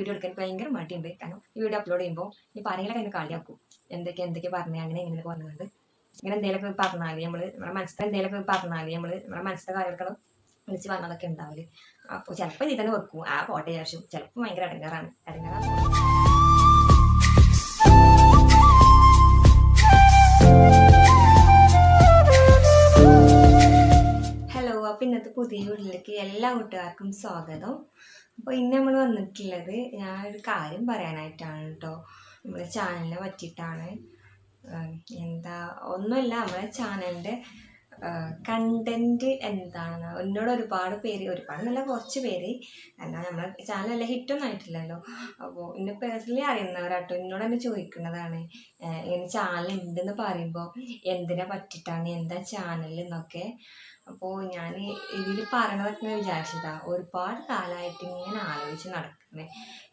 Video എടുക്കാൻ ഭയങ്കര മടിയുണ്ട്. കാരണം ഈ വീഡിയോ അപ്ലോഡ് ചെയ്യുമ്പോൾ ഈ ആരെങ്കിലൊക്കെ അതിന് കളിയാക്കും. എന്തൊക്കെ എന്തൊക്കെ പറഞ്ഞു അങ്ങനെ ഇങ്ങനെ പറഞ്ഞുകൊണ്ട്. ഇങ്ങനെ എന്തെങ്കിലുമൊക്കെ പറഞ്ഞാൽ നമ്മൾ നമ്മുടെ മനസ്സിലെ എന്തെങ്കിലുമൊക്കെ പറഞ്ഞാൽ നമ്മൾ നമ്മുടെ മനസ്സിലെ കാര്യങ്ങളും വിളിച്ച് പറഞ്ഞതൊക്കെ ഉണ്ടാവില്ല അപ്പോൾ ചിലപ്പോൾ ഇതിൽ തന്നെ വെക്കും. ആ പോട്ടെ ശേഷം ചിലപ്പോൾ ഭയങ്കര അടങ്ങാറാണ്. അടങ്ങാറാണ് ഹലോ അപ്പോൾ ഇന്നത്തെ പുതിയ വീട്ടിലേക്ക് എല്ലാ കൂട്ടുകാർക്കും സ്വാഗതം. അപ്പോൾ ഇന്ന് നമ്മൾ വന്നിട്ടുള്ളത് ഒരു കാര്യം പറയാനായിട്ടാണ് കേട്ടോ നമ്മുടെ ചാനലിനെ പറ്റിയിട്ടാണ്. എന്താ ഒന്നുമില്ല നമ്മുടെ ചാനലിന്റെ കണ്ടന്റ് എന്താണെന്ന്. എന്നോട് ഒരുപാട് പേര് ഒരുപാട് നല്ല കുറച്ച് പേര് എന്നാൽ നമ്മളെ ചാനൽ നല്ല ഹിറ്റൊന്നും ആയിട്ടില്ലല്ലോ. അപ്പോൾ എന്നെ പേഴ്സണലി അറിയുന്നവരാട്ടോ. എന്നോട് തന്നെ ചോദിക്കുന്നതാണ് ഇങ്ങനെ ചാനൽ ഉണ്ടെന്ന് പറയുമ്പോൾ എന്തിനെ പറ്റിയിട്ടാണ് എന്താ ചാനൽ അപ്പോൾ ഞാൻ ഇതിൽ പറയണതൊക്കെ വിചാരിച്ചതാ ഒരുപാട് കാലമായിട്ട് ഇങ്ങനെ ആലോചിച്ച് നടക്കുന്നത്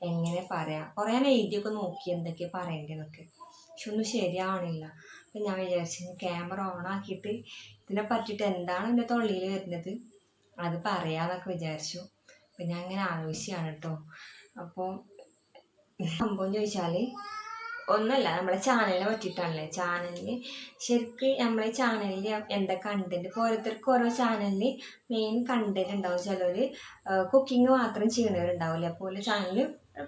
എങ്ങനെ പറയാം? കുറേ ഞാൻ എഴുതിയൊക്കെ നോക്കി എന്തൊക്കെ പറയേണ്ടതെന്നൊക്കെ. പക്ഷെ ഒന്നും ശരിയാവണില്ല. അപ്പം ഞാൻ വിചാരിച്ചു ക്യാമറ ഓൺ ആക്കിയിട്ട് ഇതിനെ പറ്റിയിട്ട് എന്താണ് എന്റെ തൊള്ളിയിൽ വരുന്നത്? അത് പറയാമെന്നൊക്കെ വിചാരിച്ചു. അപ്പം ഞാൻ അങ്ങനെ ആലോചിച്ചാണ് കേട്ടോ അപ്പോൾ സംഭവം ചോദിച്ചാൽ ഒന്നല്ല നമ്മളെ ചാനലിനെ പറ്റിയിട്ടാണല്ലേ? ചാനലിൽ ശരിക്ക് നമ്മളെ ചാനലിൽ എന്താ കണ്ടന്റ് ഇപ്പോൾ ഓരോരുത്തർക്ക് ഓരോ ചാനലിൽ മെയിൻ കണ്ടന്റ് ഉണ്ടാവും. ചിലർ കുക്കിംഗ് മാത്രം ചെയ്യണവരുണ്ടാവില്ല അതുപോലെ ചാനലിൽ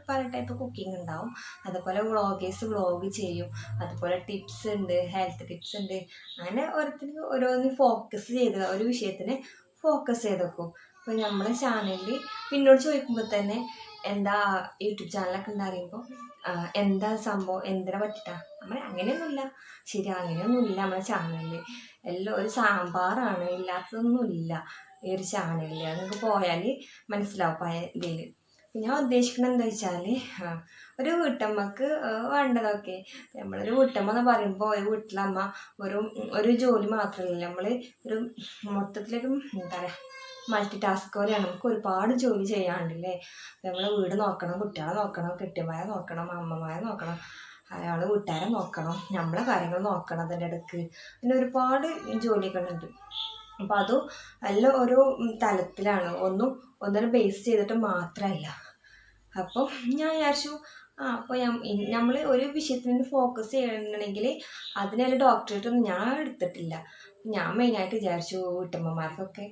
പല ടൈപ്പ് കുക്കിംഗ് ഉണ്ടാവും. അതുപോലെ വ്ളോഗേഴ്സ് വ്ളോഗ് ചെയ്യും. അതുപോലെ ടിപ്സ് ഉണ്ട് ഹെൽത്ത് ടിപ്സ് ഉണ്ട്. അങ്ങനെ ഓരോരുത്തർക്ക് ഓരോന്ന് ഫോക്കസ് ചെയ്ത് ഒരു വിഷയത്തിന് ഫോക്കസ് ചെയ്ത് വെക്കും. അപ്പോൾ നമ്മുടെ ചാനലിൽ പിന്നോട് ചോദിക്കുമ്പോൾ തന്നെ എന്താ യൂട്യൂബ് ചാനലൊക്കെ ഉണ്ട് അറിയുമ്പോൾ എന്താ സംഭവം എന്തിനെ പറ്റിട്ടാ? നമ്മൾ അങ്ങനെയൊന്നുമില്ല. ശരി അങ്ങനെയൊന്നുമില്ല നമ്മുടെ ചാനലിൽ എല്ലാം ഒരു സാമ്പാറാണ് ഇല്ലാത്തതൊന്നുമില്ല. ഈ ഒരു ചാനലിൽ നിങ്ങൾക്ക് പോയാൽ മനസ്സിലാവും ഇതിൽ ഞാൻ ഉദ്ദേശിക്കുന്നത് എന്താ വെച്ചാൽ ഒരു വീട്ടമ്മക്ക് വേണ്ടതൊക്കെ നമ്മളൊരു വീട്ടമ്മ എന്ന് പറയുമ്പോൾ ഒരു വീട്ടിലമ്മ ഒരു ഒരു ജോലി മാത്രമല്ല. നമ്മൾ ഒരു മൊത്തത്തിലൊരു എന്താ പറയുക മൾട്ടി ടാസ്ക് പോലെയാണ് നമുക്ക് ഒരുപാട് ജോലി ചെയ്യാണ്ടില്ലേ നമ്മൾ വീട് നോക്കണം കുട്ടികളെ നോക്കണം കെട്ടിയന്മാരെ നോക്കണം അമ്മമാരെ നോക്കണം അയാൾ വീട്ടുകാരെ നോക്കണം നമ്മളെ കാര്യങ്ങൾ നോക്കണം അതിന്റെ ഇടയ്ക്ക് പിന്നെ ഒരുപാട് ജോലികളുണ്ട്. അപ്പം അതും എല്ലാം ഓരോ തലത്തിലാണ്. ഒന്നും ഒന്നിനെ ബേസ് ചെയ്തിട്ട് മാത്രമല്ല അപ്പോൾ ഞാൻ വിചാരിച്ചു ആ അപ്പോൾ നമ്മൾ ഒരു വിഷയത്തിന് ഫോക്കസ് ചെയ്യണമെങ്കിൽ അതിനെ ഡോക്ടറേറ്റ് ഒന്നും ഞാൻ എടുത്തിട്ടില്ല. ഞാൻ മെയിനായിട്ട് വിചാരിച്ചു വീട്ടമ്മമാർക്കൊക്കെ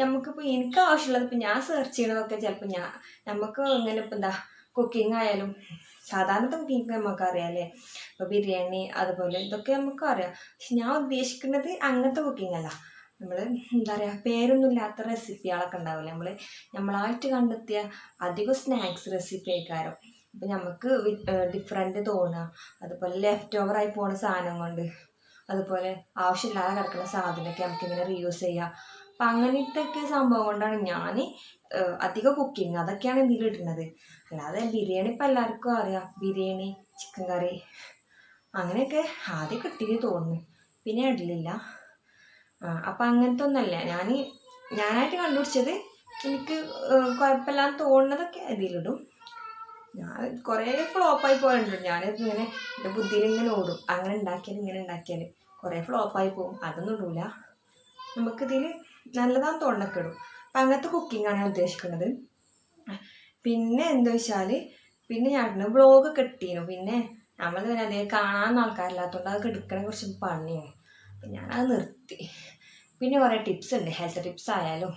നമുക്കിപ്പോൾ എനിക്ക് ആവശ്യമുള്ളത് ഇപ്പം ഞാൻ സെർച്ച് ചെയ്യണതൊക്കെ ചിലപ്പോൾ ഞാൻ നമുക്ക് ഇങ്ങനെ ഇപ്പം എന്താ കുക്കിംഗ് ആയാലും സാധാരണത്തെ കുക്കിംഗ് നമുക്ക് അറിയാമല്ലേ ഇപ്പോൾ ബിരിയാണി അതുപോലെ ഇതൊക്കെ നമുക്ക് അറിയാം പക്ഷെ ഞാൻ ഉദ്ദേശിക്കുന്നത് അങ്ങനത്തെ കുക്കിംഗ് അല്ല. നമ്മൾ എന്താ പറയുക പേരൊന്നും ഇല്ലാത്ത റെസിപ്പികളൊക്കെ ഉണ്ടാവില്ല? നമ്മൾ നമ്മളായിട്ട് കണ്ടെത്തിയ അധികം സ്നാക്സ് റെസിപ്പി ആയിക്കാരം. അപ്പം നമുക്ക് ഡിഫറെന്റ് തോന്നുക അതുപോലെ ലെഫ്റ്റ് ഓവർ ആയി പോണ സാധനം കൊണ്ട് അതുപോലെ ആവശ്യമില്ലാതെ കിടക്കുന്ന സാധനമൊക്കെ നമുക്കിങ്ങനെ റീയൂസ് ചെയ്യാം. അപ്പം അങ്ങനത്തെ ഒക്കെ സംഭവം കൊണ്ടാണ് ഞാൻ അധികം കുക്കിങ് അതൊക്കെയാണ് ഇതിൽ ഇടുന്നത്. അല്ലാതെ ബിരിയാണി ഇപ്പം എല്ലാവർക്കും അറിയാം. ബിരിയാണി ചിക്കൻ കറി അങ്ങനെയൊക്കെ ആദ്യം കിട്ടിയത് തോന്നുന്നു. പിന്നെ ഇടലില്ല. അപ്പം അങ്ങനത്തെ ഒന്നല്ല ഞാൻ ഞാനായിട്ട് കണ്ടുപിടിച്ചത് എനിക്ക് കുഴപ്പമില്ലാന്ന് തോന്നുന്നതൊക്കെ ഇതിലിടും ഞാൻ കുറേ ഫ്ലോപ്പായി പോയിട്ടുണ്ട്. ഞാൻ ഇങ്ങനെ എന്റെ ബുദ്ധിയിൽ ഇങ്ങനെ ഓടും. അങ്ങനെ ഉണ്ടാക്കിയാൽ ഇങ്ങനെ ഉണ്ടാക്കിയാൽ കുറേ ഫ്ലോപ്പായി പോകും അതൊന്നും ഇടൂല. നമുക്കിതിൽ നല്ലതാന്ന് തോന്നൊക്കെ ഇടും അപ്പം അങ്ങനത്തെ കുക്കിങ്ങാണ് ഞാൻ ഉദ്ദേശിക്കുന്നത് പിന്നെ എന്താ വെച്ചാൽ പിന്നെ ഞാൻ ബ്ലോഗ് കിട്ടിയിരുന്നു പിന്നെ നമ്മൾ പിന്നെ കാണാൻ ആൾക്കാരില്ലാത്തതുകൊണ്ട് അത് എടുക്കണ കുറച്ച് പണിയാണ്. അപ്പം ഞാനത് നിർത്തി. പിന്നെ കുറേ ടിപ്സ് ഉണ്ട്. ഹെൽത്ത് ടിപ്സ് ആയാലും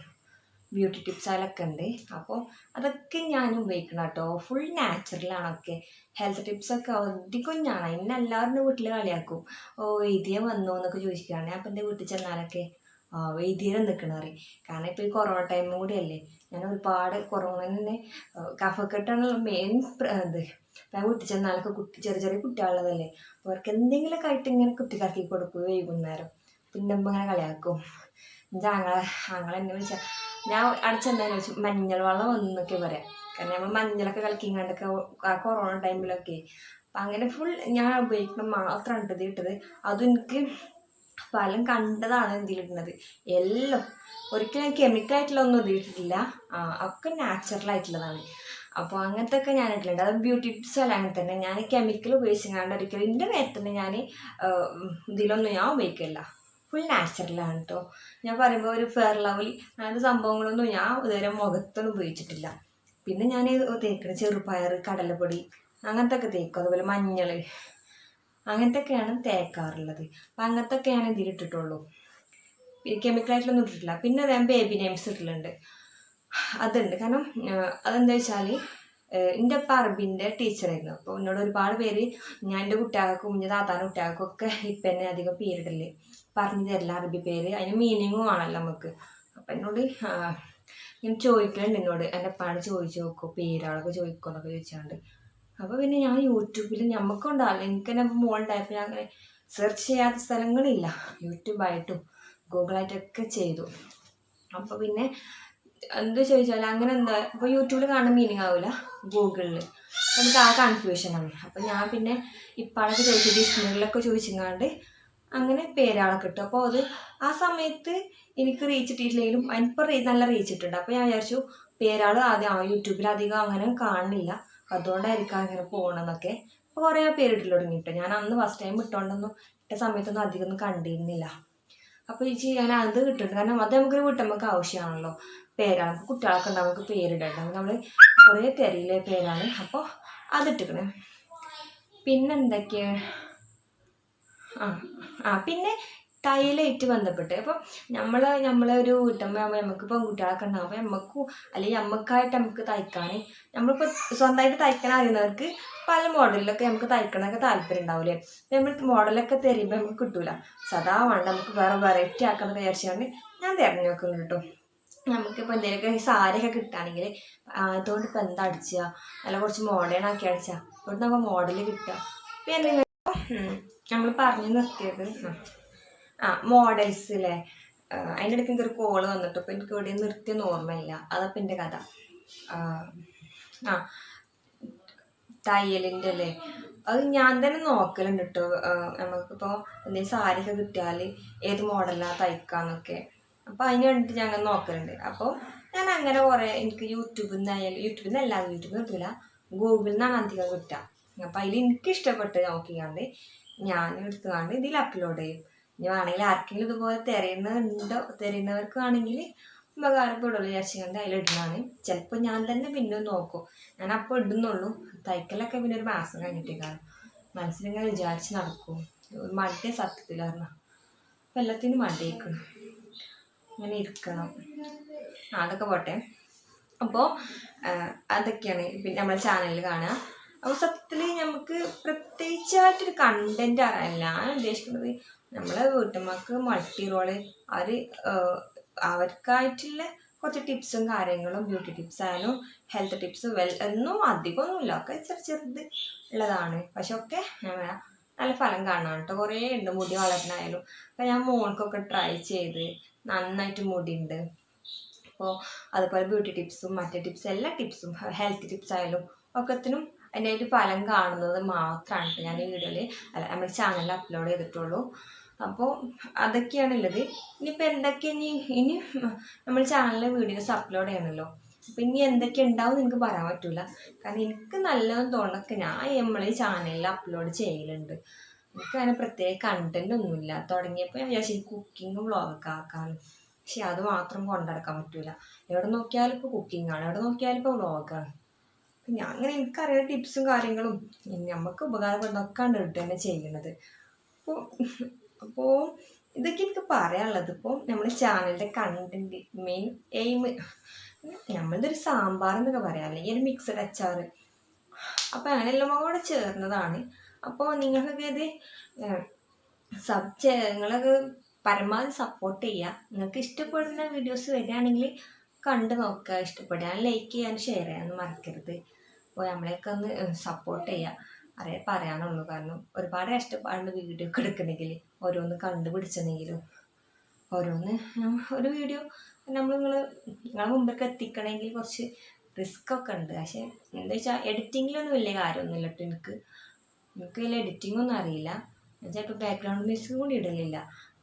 ബ്യൂട്ടി ടിപ്സ് ആയാലൊക്കെ ഉണ്ട്. അപ്പോൾ അതൊക്കെ ഞാൻ ഉപയോഗിക്കണം കേട്ടോ. ഫുൾ നാച്ചുറലാണൊക്കെ ഹെൽത്ത് ടിപ്സൊക്കെ അധികം ഞാൻ എന്നെ എല്ലാവരുടെ വീട്ടിൽ കളിയാക്കും. ഓ ഇതേ വന്നോ എന്നൊക്കെ ചോദിക്കുകയാണ് അപ്പം എന്റെ വീട്ടിൽ ചെന്നാലൊക്കെ വൈദ്യരം നിൽക്കണറി കാരണം ഇപ്പോൾ ഈ കൊറോണ ടൈമും കൂടിയല്ലേ. ഞാൻ ഒരുപാട് കൊറോണ തന്നെ കഫക്കെട്ടാണ് മെയിൻ ഇത് ഞാൻ വീട്ടിൽ ചെന്നാലൊക്കെ കുട്ടി ചെറിയ ചെറിയ കുട്ടികളുള്ളതല്ലേ. അവർക്ക് എന്തെങ്കിലുമൊക്കെ ആയിട്ട് ഇങ്ങനെ കുത്തിക്കറക്കി കൊടുക്കും വൈകുന്നേരം. പിന്നെ ഇങ്ങനെ കളിയാക്കും. എന്നിട്ട് ആങ്ങളെ ആങ്ങളെ എന്നെ വിളിച്ചാൽ ഞാൻ അടച്ചെന്താന്ന് വെച്ചു മഞ്ഞൾ വെള്ളം വന്നൊക്കെ പറയാം. കാരണം നമ്മൾ മഞ്ഞളൊക്കെ കളിക്കിങ്ങാണ്ടൊക്കെ ആ കൊറോണ ടൈമിലൊക്കെ അപ്പം അങ്ങനെ ഫുൾ ഞാൻ ഉപയോഗിക്കണം മാത്രമാണ് ഇത് ഇട്ടത്. അതും എനിക്ക് ഫലം കണ്ടതാണ് ഇതിലിടുന്നത്. എല്ലാം ഒരിക്കലും കെമിക്കലായിട്ടുള്ള ഒന്നും ഇതിലിട്ടിട്ടില്ല. ആ ഒക്കെ നാച്ചുറൽ ആയിട്ടുള്ളതാണ്. അപ്പോൾ അങ്ങനത്തെ ഒക്കെ ഞാൻ ഇട്ടിട്ടുണ്ട്. അത് ബ്യൂട്ടി ടിപ്സ് അല്ല അങ്ങനെ തന്നെ. ഞാൻ കെമിക്കൽ ഉപയോഗിച്ചാണ്ട് ഒരിക്കലും എന്റെ മേത്തന്നെ ഞാൻ ഇതിലൊന്നും ഞാൻ ഉപയോഗിക്കില്ല ഫുൾ നാച്ചുറലാണ് കേട്ടോ ഞാൻ പറയുമ്പോൾ ഒരു ഫെയർ ലവ്ലി അങ്ങനത്തെ സംഭവങ്ങളൊന്നും ഞാൻ ഇതുവരെ മുഖത്തൊന്നും ഉപയോഗിച്ചിട്ടില്ല. പിന്നെ ഞാൻ തേക്കണ ചെറുപയർ കടലപ്പൊടി അങ്ങനത്തെ ഒക്കെ തേക്കും. അതുപോലെ മഞ്ഞൾ അങ്ങനത്തെ ഒക്കെയാണ് തേക്കാറുള്ളത്. അപ്പം അങ്ങനത്തെ ഒക്കെയാണ് ഇതിലിട്ടിട്ടുള്ളൂ കെമിക്കലായിട്ടൊന്നും ഇട്ടിട്ടില്ല. പിന്നെ ഞാൻ ബേബി നെയിംസ് ഇട്ടിട്ടുണ്ട്. അതുണ്ട്. കാരണം അതെന്താ വെച്ചാൽ എന്റെ അറബിന്റെ ടീച്ചറായിരുന്നു അപ്പോൾ എന്നോട് ഒരുപാട് പേര് ഞാൻ എന്റെ കുട്ടികൾക്കും എന്റെ താത്താന്റെ കുട്ടികൾക്കും ഒക്കെ ഇപ്പം എന്നെ അധികം പേരിടല്ലേ പറഞ്ഞു തരില്ല അറബി പേര്. അതിന് മീനിങ്ങും ആണല്ലോ നമുക്ക്. അപ്പം എന്നോട് ഞാൻ ചോദിക്കലുണ്ട് എന്നോട് എന്റെ അപ്പാട് ചോദിച്ചു നോക്കോ പേരാളൊക്കെ ചോദിക്കോ എന്നൊക്കെ ചോദിച്ചാണ്ട്. അപ്പോൾ പിന്നെ ഞാൻ യൂട്യൂബിൽ ഞമ്മക്കുണ്ടാവില്ല എനിക്ക് തന്നെ മോളുണ്ടായപ്പോൾ ഞാൻ അങ്ങനെ സെർച്ച് ചെയ്യാത്ത സ്ഥലങ്ങളില്ല. യൂട്യൂബായിട്ടും ഗൂഗിളായിട്ടൊക്കെ ചെയ്തു. അപ്പോൾ പിന്നെ എന്ത് ചോദിച്ചാൽ അങ്ങനെ എന്താ ഇപ്പോൾ യൂട്യൂബിൽ കാണുന്ന മീനിങ് ആവില്ല ഗൂഗിളിൽ നമുക്ക് ആ കൺഫ്യൂഷൻ ആണ്. അപ്പോൾ ഞാൻ പിന്നെ ഇപ്പാളൊക്കെ ചോദിച്ചു ഡിക്ഷണറിലൊക്കെ ചോദിച്ചിങ്ങാണ്ട് അങ്ങനെ പേരാളൊക്കെ കിട്ടും. അപ്പോൾ അത് ആ സമയത്ത് എനിക്ക് റീച്ച് കിട്ടിയിട്ടില്ലെങ്കിലും അതിനിപ്പോൾ നല്ല റീച്ച് ഇട്ടുണ്ട്. അപ്പോൾ ഞാൻ വിചാരിച്ചു പേരാൾ ആദ്യം യൂട്യൂബിൽ അധികം അങ്ങനെ കാണുന്നില്ല. അതുകൊണ്ടായിരിക്കാം അങ്ങനെ പോകണമെന്നൊക്കെ അപ്പോൾ കുറേ പേരിട്ടില്ല തുടങ്ങിയിട്ട് ഞാൻ അന്ന് ഫസ്റ്റ് ടൈം ഇട്ടുകൊണ്ടൊന്നും ഇട്ട സമയത്തൊന്നും അധികം ഒന്നും കണ്ടിരുന്നില്ല. അപ്പോൾ ഈ ചെയ്യാൻ അത് കിട്ടുന്നുണ്ട് കാരണം അത് നമുക്കൊരു വീട്ടമ്മക്ക് ആവശ്യമാണല്ലോ പേരാണ്. കുട്ടികളൊക്കെ ഉണ്ടാവും നമുക്ക് പേരിടണം നമ്മൾ കുറേ തെരയിലെ പേരാണ്. അപ്പോൾ അതിട്ടിക്കണേ. പിന്നെ എന്തൊക്കെയാണ് ആ ആ പിന്നെ ടൈലായിട്ട് ബന്ധപ്പെട്ട്. അപ്പം നമ്മൾ ഒരു വീട്ടമ്മയാകുമ്പോൾ നമുക്ക് പെൺകുട്ടികളൊക്കെ ഉണ്ടാകും അപ്പോൾ നമുക്കും അല്ലെങ്കിൽ നമുക്കായിട്ട് നമുക്ക് തയ്ക്കാൻ നമ്മളിപ്പോൾ സ്വന്തമായിട്ട് തയ്ക്കാൻ അറിയുന്നവർക്ക് പല മോഡലിലൊക്കെ നമുക്ക് തയ്ക്കണമൊക്കെ താല്പര്യം ഉണ്ടാവില്ലേ? നമ്മൾ മോഡലൊക്കെ തരുമ്പോൾ നമുക്ക് കിട്ടൂല. സദാ വേണ്ട നമുക്ക് വേറെ വെറൈറ്റി ആക്കാന്ന് വിചാരിച്ചാണ് ഞാൻ തിരഞ്ഞു നോക്കുന്നു കേട്ടോ. നമുക്കിപ്പോൾ എന്തെങ്കിലുമൊക്കെ സാരിയൊക്കെ കിട്ടുകയാണെങ്കിൽ അതുകൊണ്ട് ഇപ്പോൾ എന്താ അടിച്ചുക നല്ല കുറച്ച് മോഡേൺ ആക്കി അടിച്ചാൽ അതുകൊണ്ട് നമുക്ക് മോഡൽ കിട്ടുക പിന്നെ നമ്മൾ പറഞ്ഞു നിർത്തിയത് ആ. ആ മോഡൽസ് അല്ലേ അതിന്റെ ഇടയ്ക്ക് എനിക്കൊരു കോൾ വന്നിട്ട് അപ്പോൾ എനിക്ക് ഇവിടെ നിർത്തിയെന്ന് ഓർമ്മയില്ല. അതപ്പം എന്റെ കഥ. ആ, തയ്യലിന്റെ അല്ലേ? അത് ഞാൻ തന്നെ നോക്കലുണ്ട് കേട്ടോ നമുക്കിപ്പോൾ എന്തെങ്കിലും സാരിയൊക്കെ കിട്ടിയാൽ ഏത് മോഡലാണ് തയ്ക്കാന്നൊക്കെ. അപ്പോൾ അതിന് വേണ്ടിയിട്ട് ഞാൻ അങ്ങനെ നോക്കലുണ്ട്. അപ്പോൾ ഞാൻ അങ്ങനെ കുറേ എനിക്ക് യൂട്യൂബിൽ നിന്നായാലും യൂട്യൂബിൽ നിന്ന് അല്ലാതെ യൂട്യൂബിൽ കിട്ടില്ല ഗൂഗിളിൽ നിന്നാണ് അധികം കിട്ടുക. അപ്പോൾ അതിൽ എനിക്ക് ഇഷ്ടപ്പെട്ട് നോക്കിയാണ്ട് ഞാൻ എടുത്തുകൊണ്ട് ഇതിൽ അപ്ലോഡ് ചെയ്യും. ഇനി വേണമെങ്കിൽ ആർക്കെങ്കിലും ഇതുപോലെ തിരയുന്നുണ്ടോ തിരയുന്നവർക്കാണെങ്കിൽ ഉപകാരപ്പെടുള്ളൂ വിചാരിച്ചുകൊണ്ട് അതിലിടുന്നതാണ് ചിലപ്പോൾ ഞാൻ തന്നെ പിന്നെ നോക്കും. ഞാൻ അപ്പോൾ ഇടുന്നുള്ളൂ. തയ്ക്കലൊക്കെ പിന്നെ ഒരു മാസം കഴിഞ്ഞിട്ടേക്കാണ് മനസ്സിലിങ്ങനെ വിചാരിച്ച് നടക്കും. ഒരു മടിയ പറഞ്ഞാൽ അപ്പം എല്ലാത്തിനും മടിയേക്കണം അങ്ങനെ ഇരിക്കണം. അതൊക്കെ പോട്ടെ. അപ്പോൾ അതൊക്കെയാണ്. പിന്നെ നമ്മുടെ ചാനലിൽ കാണുക. അപ്പോൾ സത്യത്തിൽ നമുക്ക് പ്രത്യേകിച്ചായിട്ടൊരു കണ്ടന്റ് അറിയാനില്ല. ഞാൻ ഉദ്ദേശിക്കുന്നത് നമ്മളെ വീട്ടമ്മക്ക് മൾട്ടി റോൾ അവർ അവർക്കായിട്ടുള്ള കുറച്ച് ടിപ്സും കാര്യങ്ങളും ബ്യൂട്ടി ടിപ്സ് ആയാലും ഹെൽത്ത് ടിപ്സ് വെൽ ഒന്നും അധികമൊന്നുമില്ല. ഒക്കെ ചെറു ചെറുത് ഉള്ളതാണ്. പക്ഷെ ഒക്കെ നല്ല ഫലം കാണാൻ കേട്ടോ കുറേ ഉണ്ട് മുടി വളരണായാലും അപ്പം ഞാൻ മോൾക്കൊക്കെ ട്രൈ ചെയ്ത് നന്നായിട്ട് മുടി ഉണ്ട് അപ്പോൾ അതുപോലെ ബ്യൂട്ടി ടിപ്സും മറ്റേ ടിപ്സ് എല്ലാ ടിപ്സും ഹെൽത്ത് ടിപ്സ് ആയാലും ഒക്കത്തിനും അതിനായിട്ട് ഫലം കാണുന്നത് മാത്രമാണ് ഞാൻ ഈ വീഡിയോയിൽ അല്ല നമ്മുടെ ചാനലിൽ അപ്ലോഡ് ചെയ്തിട്ടുള്ളൂ. അപ്പോൾ അതൊക്കെയാണ് ഉള്ളത് ഇനിയിപ്പോൾ എന്തൊക്കെ ഇനി ഇനി നമ്മൾ ചാനലിൽ വീഡിയോസ് അപ്ലോഡ് ചെയ്യണമല്ലോ അപ്പം ഇനി എന്തൊക്കെ ഉണ്ടാവും എനിക്ക് പറയാൻ പറ്റില്ല കാരണം എനിക്ക് നല്ലതെന്ന് തോന്നൊക്കെ ഞാൻ നമ്മളെ ചാനലിൽ അപ്ലോഡ് ചെയ്യലുണ്ട്. എനിക്ക് അങ്ങനെ പ്രത്യേക കണ്ടന്റ് ഒന്നുമില്ല. തുടങ്ങിയപ്പോൾ ഞാൻ വിചാരിച്ചു കുക്കിംഗ് വ്ളോഗൊക്കെ ആക്കാമെന്ന് പക്ഷെ അത് മാത്രം കൊണ്ടുനടക്കാൻ പറ്റില്ല എവിടെ നോക്കിയാലും ഇപ്പോൾ ആണ്. എവിടെ നോക്കിയാലും ഇപ്പോൾ വ്ളോഗാണ് ഞാൻ അങ്ങനെ എനിക്കറിയാം ടിപ്സും കാര്യങ്ങളും. നമുക്ക് ഉപകാരപ്പെടുന്നൊക്കെ ഇട്ട് തന്നെ ചെയ്യുന്നത്. അപ്പോൾ അപ്പോൾ ഇതൊക്കെ എനിക്ക് പറയാനുള്ളത്. ഇപ്പോൾ നമ്മുടെ ചാനലിന്റെ കണ്ടന്റ് മെയിൻ എയിം നമ്മളുടെ ഒരു സാമ്പാർ എന്നൊക്കെ പറയാം. അല്ലെങ്കിൽ ഒരു മിക്സഡ് അച്ചാർ അപ്പോൾ അങ്ങനെ എല്ലാം കൂടെ ചേർന്നതാണ്. അപ്പോൾ നിങ്ങൾക്കൊക്കെ ഇത് സബ് നിങ്ങളൊക്കെ പരമാവധി സപ്പോർട്ട് ചെയ്യുക നിങ്ങൾക്ക് ഇഷ്ടപ്പെടുന്ന വീഡിയോസ് വരികയാണെങ്കിൽ കണ്ടു നോക്കുക. ഇഷ്ടപ്പെടുക ലൈക്ക് ചെയ്യാനും ഷെയർ ചെയ്യാനും മറക്കരുത്. അപ്പോൾ നമ്മളെയൊക്കെ ഒന്ന് സപ്പോർട്ട് ചെയ്യുക അറിയാൻ പറയാനുള്ളൂ. കാരണം ഒരുപാട് കഷ്ടപ്പാടുണ്ട് വീഡിയോ ഒക്കെ എടുക്കണമെങ്കിൽ ഓരോന്ന് കണ്ടുപിടിച്ചെന്നെങ്കിലും. ഓരോന്ന് ഒരു വീഡിയോ നമ്മൾ നിങ്ങൾ നിങ്ങളെ മുമ്പിലേക്ക് എത്തിക്കണമെങ്കിൽ കുറച്ച് റിസ്ക് ഒക്കെ ഉണ്ട്. പക്ഷേ എന്താ വെച്ചാൽ എഡിറ്റിങ്ങിലൊന്നും വലിയ കാര്യമൊന്നുമില്ല കേട്ടോ എനിക്ക്. എനിക്ക് വലിയ എഡിറ്റിംഗ് ഒന്നും അറിയില്ല. എന്നുവെച്ചാൽ ഇപ്പോൾ ബാക്ക്ഗ്രൗണ്ട് മ്യൂസിക് കൂടി ഇടലില്ല.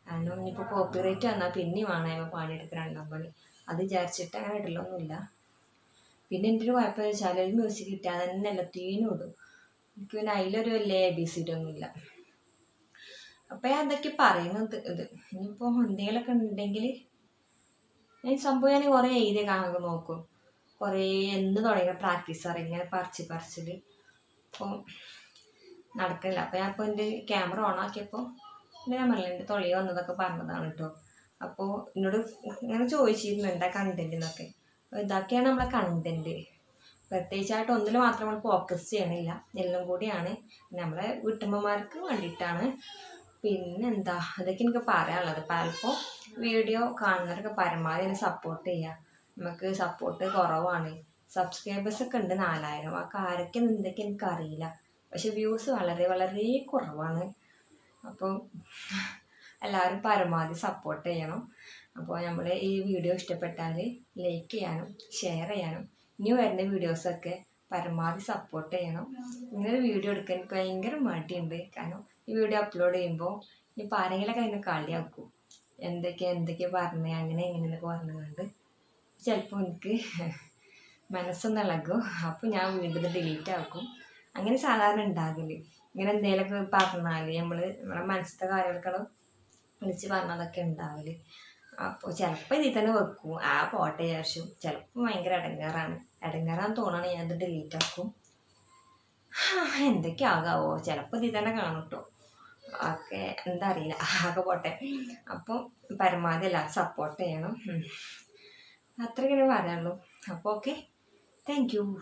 കാരണം ഇനിയിപ്പോൾ കോപ്പിറൈറ്റ് വന്നാൽ പിന്നെയും വേണം ഇപ്പോൾ പാടിയെടുക്കാൻ രണ്ടാം പണി അത് വിചാരിച്ചിട്ട് അങ്ങനെ ഇടലൊന്നുമില്ല. പിന്നെ എന്റെ ഒരു കുഴപ്പം വെച്ചാൽ ഒരു മ്യൂസിക് കിട്ടാൻ തന്നെ എല്ലാത്തിനും ഇടും. എനിക്ക് പിന്നെ അതിലൊരു വലിയ എ ബി സി ഒന്നുമില്ല അപ്പം ഞാൻ അതൊക്കെ പറയുന്നത് ഇത്. ഇനിയിപ്പോൾ എന്തെങ്കിലുമൊക്കെ ഉണ്ടെങ്കിൽ ഞാൻ സംഭവം ഞാൻ കുറേ എഴുതി കാണുക നോക്കും. കുറേ എന്ന് തുടങ്ങിയ പ്രാക്ടീസ് ഇറങ്ങിയ പറിച്ച് പറിച്ചിൽ അപ്പോൾ നടക്കില്ല. അപ്പോൾ ഞാൻ ഇപ്പോൾ എന്റെ ക്യാമറ ഓൺ ആക്കിയപ്പോൾ എന്റെ എന്റെ തൊളി വന്നതൊക്കെ പറഞ്ഞതാണ് കേട്ടോ. അപ്പോൾ എന്നോട് ഇങ്ങനെ ചോദിച്ചിരുന്നു എന്താ അപ്പോൾ ഇതൊക്കെയാണ് നമ്മളെ കണ്ടന്റ് പ്രത്യേകിച്ചായിട്ട് ഒന്നിൽ മാത്രം നമ്മൾ ഫോക്കസ് ചെയ്യണില്ല. എല്ലാം കൂടിയാണ് നമ്മളെ വീട്ടമ്മമാർക്ക് വേണ്ടിയിട്ടാണ്. പിന്നെന്താ? അതൊക്കെ എനിക്ക് പറയാനുള്ളത്. പലപ്പോൾ വീഡിയോ കാണുന്നവരൊക്കെ പരമാവധി എന്നെ സപ്പോർട്ട് ചെയ്യുക നമുക്ക് സപ്പോർട്ട് കുറവാണ്. സബ്സ്ക്രൈബേഴ്സ് ഒക്കെ ഉണ്ട് നാലായിരം. ആ ആരൊക്കെ എന്തൊക്കെ എനിക്കറിയില്ല. പക്ഷെ വ്യൂസ് വളരെ വളരെ കുറവാണ്. അപ്പോൾ എല്ലാവരും പരമാവധി സപ്പോർട്ട് ചെയ്യണം. അപ്പോൾ നമ്മൾ ഈ വീഡിയോ ഇഷ്ടപ്പെട്ടാൽ ലൈക്ക് ചെയ്യാനും ഷെയർ ചെയ്യാനും ഇനി വരുന്ന വീഡിയോസൊക്കെ പരമാവധി സപ്പോർട്ട് ചെയ്യണം. ഇങ്ങനെ വീഡിയോ എടുക്കാൻ എനിക്ക് ഭയങ്കര മടിയുണ്ട്. കാരണം ഈ വീഡിയോ അപ്ലോഡ് ചെയ്യുമ്പോൾ ഇനിയിപ്പോൾ ആരെങ്കിലൊക്കെ അതിനെ കളിയാക്കും. എന്തൊക്കെ എന്തൊക്കെ പറഞ്ഞ് അങ്ങനെ എങ്ങനെയൊക്കെ പറഞ്ഞുകൊണ്ട് ചിലപ്പോൾ എനിക്ക് മനസ്സൊന്ന് ഇളകും. അപ്പോൾ ഞാൻ വീണ്ടും ഡിലീറ്റ് ആക്കും. അങ്ങനെ സാധാരണ ഉണ്ടാകില്ല ഇങ്ങനെ എന്തെങ്കിലുമൊക്കെ പറഞ്ഞാൽ നമ്മൾ നമ്മുടെ മനസ്സിലത്തെ കാര്യങ്ങളൊക്കെ വിളിച്ച് പറഞ്ഞതൊക്കെ ഉണ്ടാവില്ല അപ്പോൾ ചിലപ്പോൾ ഇതിൽ തന്നെ വെക്കും. ആ പോട്ടെ വിചാരിച്ചു. ചിലപ്പോൾ ഭയങ്കര ഇടങ്ങാറാണ് ഇടങ്ങാറാന്ന് തോന്നണ ഞാനത് ഡിലീറ്റ് ആക്കും. എന്തൊക്കെയാകാവോ? ചിലപ്പോൾ ഇതിൽ തന്നെ കാണും കേട്ടോ ഒക്കെ എന്താ അറിയില്ല. ആകെ പോട്ടെ. അപ്പോൾ പരമാവധി എല്ലാവരും സപ്പോർട്ട് ചെയ്യണം. അത്രയ്ക്കേ പറയാനുള്ളൂ. അപ്പോൾ ഓക്കെ താങ്ക് യു